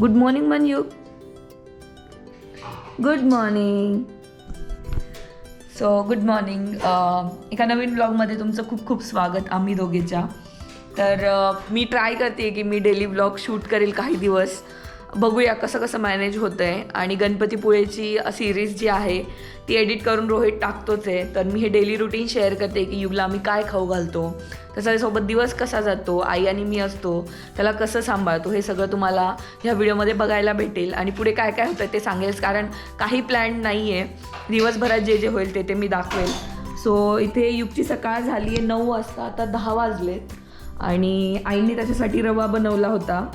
Good morning मनयू good morning so good morning एका नवीन ब्लॉगमध्ये तुमचं खूप खूप स्वागत आम्ही दोघेच्या. तर uh, मी ट्राय करते की मी डेली ब्लॉग शूट करेल काही दिवस. बघूया कसं कसं मॅनेज होतं आहे आणि गणपतीपुळेची सिरीज जी आहे ती एडिट करून रोहित टाकतोच आहे. तर मी हे डेली रुटीन शेअर करते की युगला आम्ही काय खाऊ घालतो. त्याच्यासोबत दिवस कसा जातो आई आणि मी असतो. त्याला कसं सांभाळतो हे सगळं तुम्हाला ह्या व्हिडिओमध्ये बघायला भेटेल. आणि पुढे काय काय होतं ते सांगेल कारण काही प्लॅन नाही आहे दिवसभरात जे जे होईल ते ते मी दाखवेल. सो इथे युगची सकाळ झाली आहे नऊ वाजता आता दहा वाजलेत. आणि आईने त्याच्यासाठी रवा बनवला होता.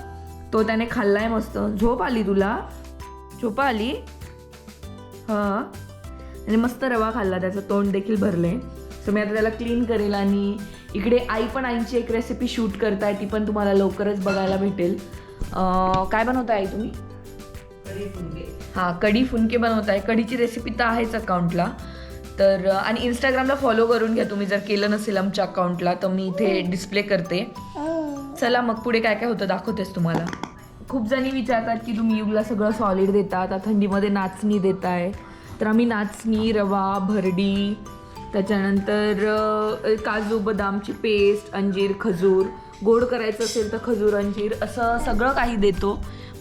तो त्याने खाल्लाय मस्त. झोप आली तुला? झोपा आली? हां. आणि मस्त रवा खाल्ला त्याचं तोंड देखील भरले सो मी आता त्याला क्लीन करेल आणि इकडे आई पण आईची एक रेसिपी शूट करताय ती पण तुम्हाला लवकरच बघायला भेटेल. काय बनवताय आई तुम्ही? हां कढी फुनके बनवताय. कढीची रेसिपी तर आहेच अकाउंटला तर आणि इंस्टाग्रामला फॉलो करून घ्या तुम्ही जर केलं नसेल आमच्या अकाउंटला तर मी इथे डिस्प्ले करते. चला मग पुढे काय काय होतं दाखवतेस तुम्हाला. खूप जणी विचारतात की तुम्ही युगला सगळं सॉलिड देता आता थंडीमध्ये नाचणी देताय. तर आम्ही नाचणी रवा भरडी त्याच्यानंतर काजू बदामची पेस्ट अंजीर खजूर. गोड करायचं असेल तर खजूर अंजीर असं सगळं काही देतो.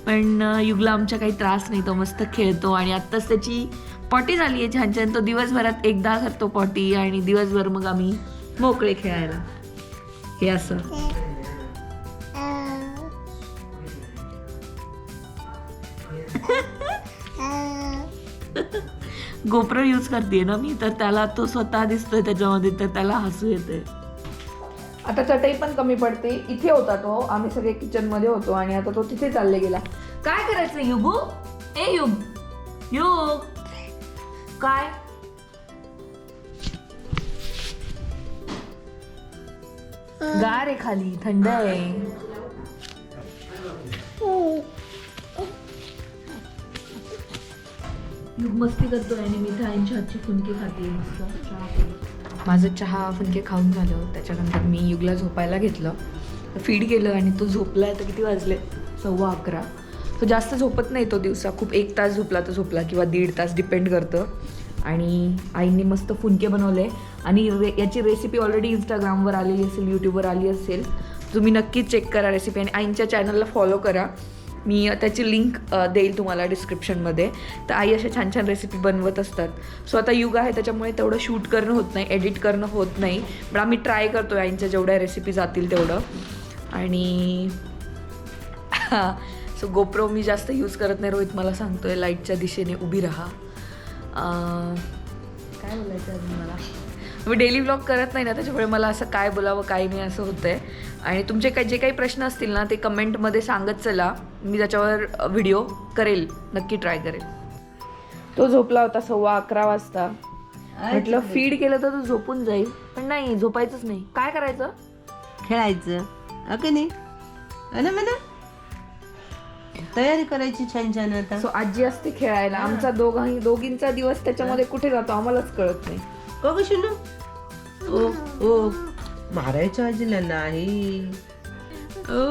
पण युगला आमच्या काही त्रास नाही तो मस्त खेळतो आणि आत्ताच त्याची पॉटी झाली आहे छान छान. तो दिवसभरात एकदा करतो पॉटी आणि दिवसभर मग आम्ही मोकळे खेळायला. हे असं. गोप्रो यूज करते ना मी तर त्याला तो स्वतः दिसतोय त्याच्यामध्ये तर त्याला हसू येते आता चटई पण कमी पडते. इथे होता तो. आम्ही सगळे किचनमध्ये होतो आणि आता तो तिथे चालले गेला. काय करायचं युगू? ए युग. युग. काय? गार आहे खाली. थंड आहे. मस्ती करतो आणि मी थाळींच्या हातची फुनके खाते मस्त. चहा माझं चहा फुनके खाऊन झालं. त्याच्यानंतर मी युगला झोपायला घेतलं. फीड केलं आणि तो झोपला. आहे तर किती वाजले? सव्वा अकरा. तो जास्त झोपत नाही तो दिवसा. खूप एक तास झोपला तर झोपला किंवा दीड तास डिपेंड करतं. आणि आईने मस्त फुनके बनवले. आणि रे याची रेसिपी ऑलरेडी इंस्टाग्रामवर आलेली असेल यूट्यूबवर आली असेल तुम्ही नक्कीच चेक करा रेसिपी आणि आईंच्या चॅनलला फॉलो करा. मी त्याची लिंक देईल तुम्हाला डिस्क्रिप्शनमध्ये तर आई अशा छान छान रेसिपी बनवत असतात. सो आता युग आहे त्याच्यामुळे तेवढं शूट करणं होत नाही एडिट करणं होत नाही. पण आम्ही ट्राय करतो आईंच्या जेवढ्या रेसिपी जातील तेवढं. आणि सो गोप्रो मी जास्त यूज करत नाही रोहित मला सांगतोय लाईटच्या दिशेने उभी राहा. काय बोलायचं अजून मला? मी डेली ब्लॉग करत नाही ना त्याच्यामुळे मला असं काय बोलावं काय नाही असं होतं आहे आणि तुमचे काही जे काही प्रश्न असतील ना ते कमेंटमध्ये सांगत चला. मी त्याच्यावर व्हिडिओ करेल. नक्की ट्राय करेल. तो झोपला होता सव्वा अकरा वाजता. म्हटलं फीड केलं तर तो झोपून जाईल. पण नाही झोपायचंच नाही. काय करायचं? खेळायचं. ओके नाही? म्हणा तयारी करायची छान छान आता. सो आजी असते खेळायला. आमचा दोघांही दोघींचा दिवस त्याच्यामध्ये कुठे जातो आम्हालाच कळत नाही. हो का शुनू ओ ओ. मारायच्या आजीला नाही. ओ.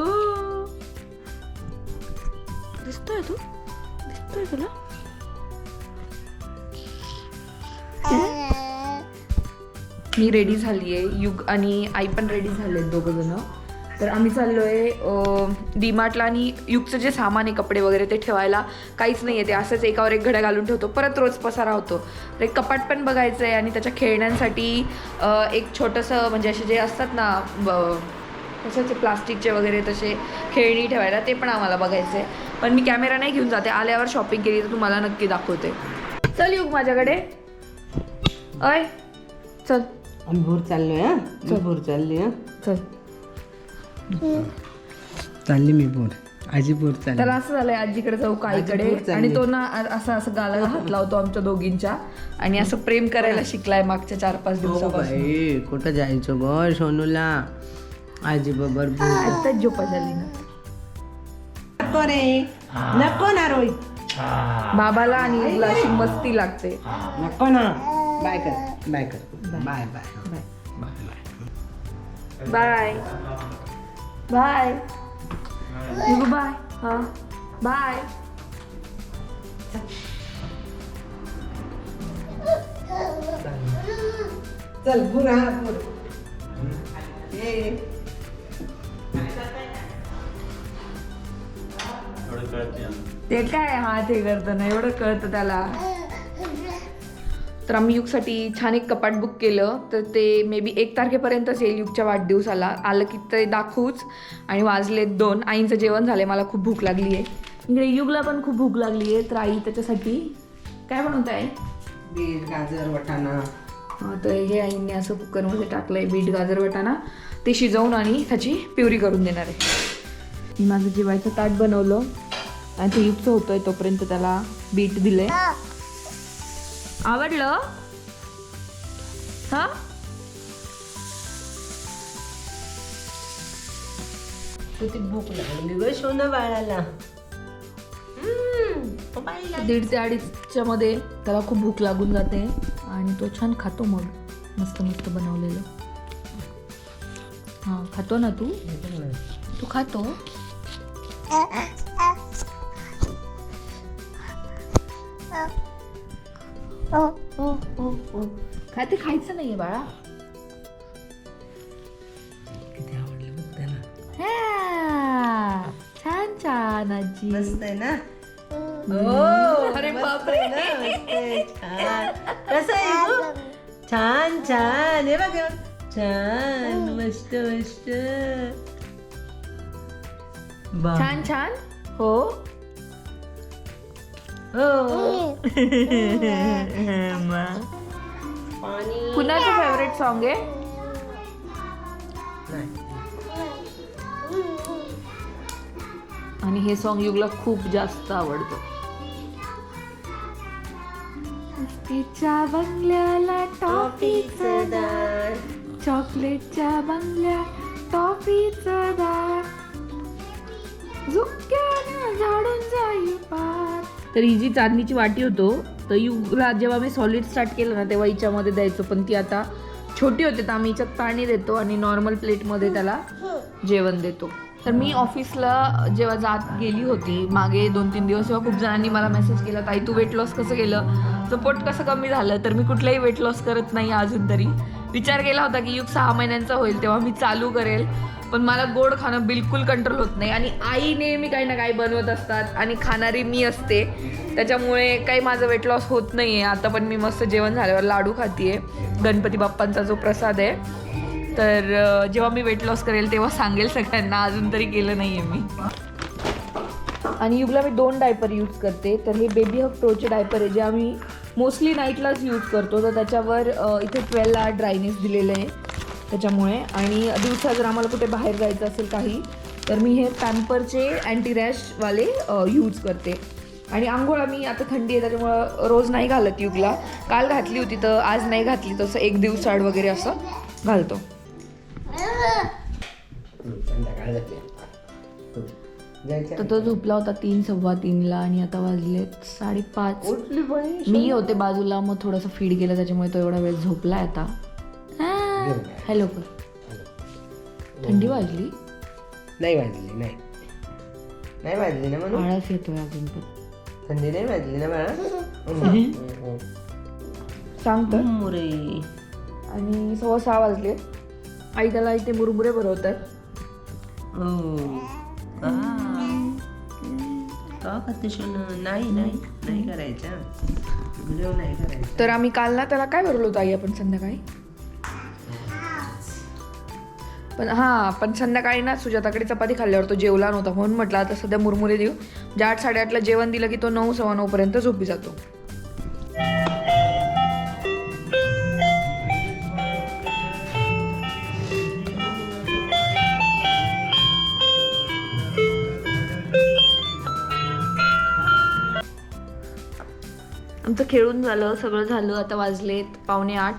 दिसतोय तू? दिसतोय तुला? मी रेडी झाली आहे युग आणि आई पण रेडी झाले आहेत दोघं जण. तर आम्ही चाललोय डीमार्टला आणि युगचं जे सामान आहे कपडे वगैरे ते ठेवायला काहीच नाही आहे ते असंच एकावर एक घड्या घालून ठेवतो. परत रोज पसारा होतो. तर एक कपाट पण बघायचं आहे आणि त्याच्या खेळण्यांसाठी एक छोटंसं म्हणजे असे जे असतात ना कशाचे प्लास्टिकचे वगैरे तसे खेळणी ठेवायला ते पण आम्हाला बघायचं आहे पण मी कॅमेरा नाही घेऊन जाते. आल्यावर शॉपिंग केली तर तुम्हाला नक्की दाखवते. चल युग माझ्याकडे. अय चल. आम्ही भोर चाललोय हा. मी भोर चालली हा. चल. चालली मी भोर आजी चालली. त्याला असं झालंय आजीकडे जाऊ काहीकडे. आणि तो ना असं असं गालाला हात लावतो आमच्या दोघींच्या. आणि असं प्रेम करायला शिकलाय मागच्या चार पाच हो दिवसापासून. बाई कुठं जायचं ग? सोनूला. आजी बरोबर आताच झोपा झाली ना. नको रे. नको ना रोहित बाबाला आणि युगला अशी मस्ती लागते. नको ना. बाय कर बाय कर. Bye. Bye bye. Bye. Yug bye हा बाय चल ये ते काय हात हे करतं ना एवढं कळतं त्याला. तर आम्ही युगसाठी छान एक कपाट बुक केलं. तर ते मे बी एक तारखेपर्यंतच येईल युगच्या वाढदिवसाला. आलं की ते दाखवूच. आणि वाजले दोन. आईंचं जेवण झालंय. मला खूप भूक लागली आहे इकडे युगला पण खूप भूक लागली आहे तर आई त्याच्यासाठी काय बनवत आहे बीट गाजर वाटाणा. तर हे आईंनी असं कुकरमध्ये टाकलं आहे बीट गाजर वाटाणा. ते शिजवून आणि त्याची प्युरी करून देणार आहे. मी माझं जेवायचं ताट बनवलं. आणि ते युक्त होतंय तोपर्यंत त्याला बीट दिलंय. आवडलं? हा? किती भूक लागली ग सोनं बाळाला. दीड ते अडीचच्या मध्ये त्याला खूप भूक लागून जाते आणि तो छान खातो मग मस्त मस्त बनवलेलं. हां खातो ना तू? तू खातो? ओ काय ते खायचं नाहीये बाळा किती आवडलं बघ त्याला हा, छान छान आजी मस्त आहे ना हो अरे मस्त बापरे. आहे ना, मस्त आहे, छान कसं आहे गं? छान छान हे बघ हे बघ. छान मस्त मस्त बा. छान छान हो हो. कुणाचं फेवरेट सॉन्ग आहे? नाही. आणि हे सॉन्ग युगला खूप जास्त आवडतं. तिच्या बंगल्याला टॉफीचं दार चॉकलेटच्या बंगल्या टॉफीचं दार पार तर ही जी चांदणीची वाटी होतो तर युगला जेव्हा मी सॉलिड स्टार्ट केलं ना तेव्हा हिच्यामध्ये द्यायचो. पण ती आता छोटी होते तर आम्ही हिच्यात पाणी देतो आणि नॉर्मल प्लेटमध्ये त्याला जेवण देतो. तर मी ऑफिसला जेव्हा जात गेली होती मागे दोन तीन दिवस तेव्हा खूप जणांनी मला मेसेज केला ताई तू वेट लॉस कसं केलं? तर पोट कसं कमी झालं? तर मी कुठलंही वेट लॉस करत नाही अजून तरी. विचार केला होता की युग सहा महिन्यांचा होईल तेव्हा मी चालू करेल. पण मला गोड खाणं बिलकुल कंट्रोल होत नाही. आणि आई नेहमी काही ना काही बनवत असतात आणि खाणारी मी असते. त्याच्यामुळे काही माझं वेट लॉस होत नाही आहे आता पण मी मस्त जेवण झाल्यावर लाडू खातीये. गणपती बाप्पांचा जो प्रसाद आहे. तर जेव्हा मी वेट लॉस करेल तेव्हा सांगेल सगळ्यांना. अजून तरी केलं नाही आहे मी. आणि युगला मी दोन डायपर यूज करते. तर हे बेबी हक प्रोचे डायपर आहे जे आम्ही मोस्टली नाईटलाच यूज करतो. तर त्याच्यावर इथे इथे आर ड्रायनेस दिलेलं आहे. त्याच्यामुळे. आणि दिवसा जर आम्हाला कुठे बाहेर जायचं असेल काही तर मी हे पॅम्परचे अँटी रॅशवाले यूज करते. आणि आंघोळ आम्ही आता थंडी आहे त्याच्यामुळं रोज नाही घालत युगला. काल घातली होती तर आज नाही घातली तसं एक दिवसाआड वगैरे असं घालतो. तर तो झोपला होता तीन सव्वा तीनला आणि आता वाजलेत साडेपाच. मी होते बाजूला मग थोडंसं फीड केलं त्याच्यामुळे तो एवढा वेळ झोपलाय आता. हॅलो कर थंडी वाजली? नाही वाजली नाही. नाही वाजली ना म्हणून? आळस येतोय अजून पण. थंडी नाही वाजली ना बाळा? सांग तर. मुरे. आणि सव्वा सहा वाजले. आई त्याला इथे मुरमुरे भरवतात हो. का? नाही नाही. नाही करायचं. व्हिडिओ नाही करायचं. तर आम्ही काल ना त्याला काय भरलो होतं आई आपण संध्याकाळी? पण हां पण संध्याकाळी ना सुजाताकडे चपाती खाल्ल्यावर तो जेवला नव्हता म्हणून म्हटलं आता सध्या मुरमुरे देऊ. जे आठ साडेआठला जेवण दिलं की तो नऊ सव्वा नऊपर्यंत झोपी जातो. आमचं खेळून झालं सगळं झालं आता वाजलेत पावणे आठ.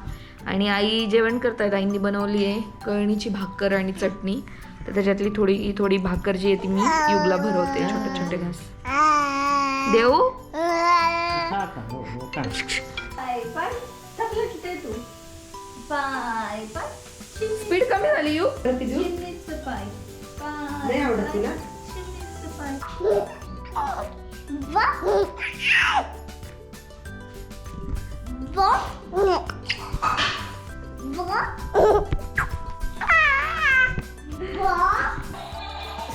आणि आई जेवण करतायत आईंनी बनवली आहे कळणीची भाकर आणि चटणी. तर त्याच्यातली थोडी थोडी भाकर जी आहे ती मी युगला भरवते छोटे छोटे घास. देऊ? स्पीड कमी झाली यू. नाही आवडत तुला?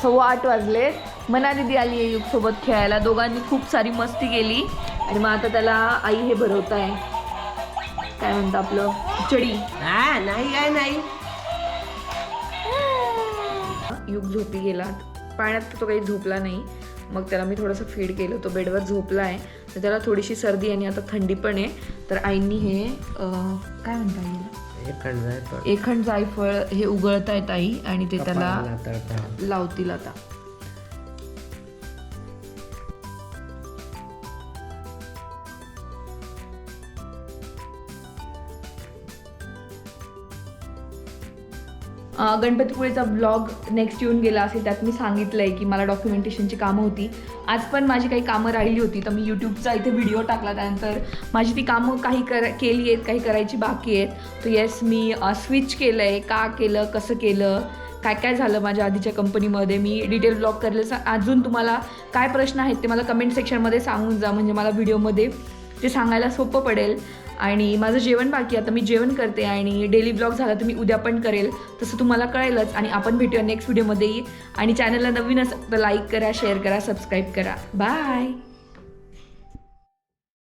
सव्वा आठ वाजले. मना दिदी आली आहे युगसोबत खेळायला. दोघांनी खूप सारी मस्ती केली. आणि मग आता त्याला आई हे भरवत आहे काय म्हणतं आपलं? खिचडी. हा नाही काय नाही. युग झोपी गेला. पाण्यात तो काही झोपला नाही. मग त्याला मी थोडंसं फीड केलं तो बेडवर झोपला आहे तर त्याला थोडीशी सर्दी आणि आता थंडी पण आहे तर आईंनी हे काय म्हणता येईल. एखंड जायफळ हे उगळत आहेत आई आणि ते त्याला. लावतील आता गणपतीपुळेचा ब्लॉग नेक्स्ट येऊन गेला असेल त्यात मी सांगितलं आहे की मला डॉक्युमेंटेशनची कामं होती. आज पण माझी काही कामं राहिली होती तर मी यूट्यूबचा इथे व्हिडिओ टाकला. त्यानंतर माझी ती कामं काही कर केली आहेत काही करायची बाकी आहेत. तर येस मी स्विच केलं आहे का केलं कसं केलं काय काय झालं माझ्या आधीच्या कंपनीमध्ये मी डिटेल ब्लॉग करेल. अजून तुम्हाला काय प्रश्न आहेत ते मला कमेंट सेक्शनमध्ये सांगून जा. म्हणजे मला व्हिडिओमध्ये ते सांगायला सोपं पडेल. आणि माझं जेवण बाकी आता मी जेवण करते आणि डेली ब्लॉग झाला तर मी उद्या पण करेल. तसं तुम्हाला कळेलच आणि आपण भेटूया नेक्स्ट व्हिडिओमध्येही आणि चॅनलला नवीन असेल तर लाईक करा शेअर करा सबस्क्राईब करा. बाय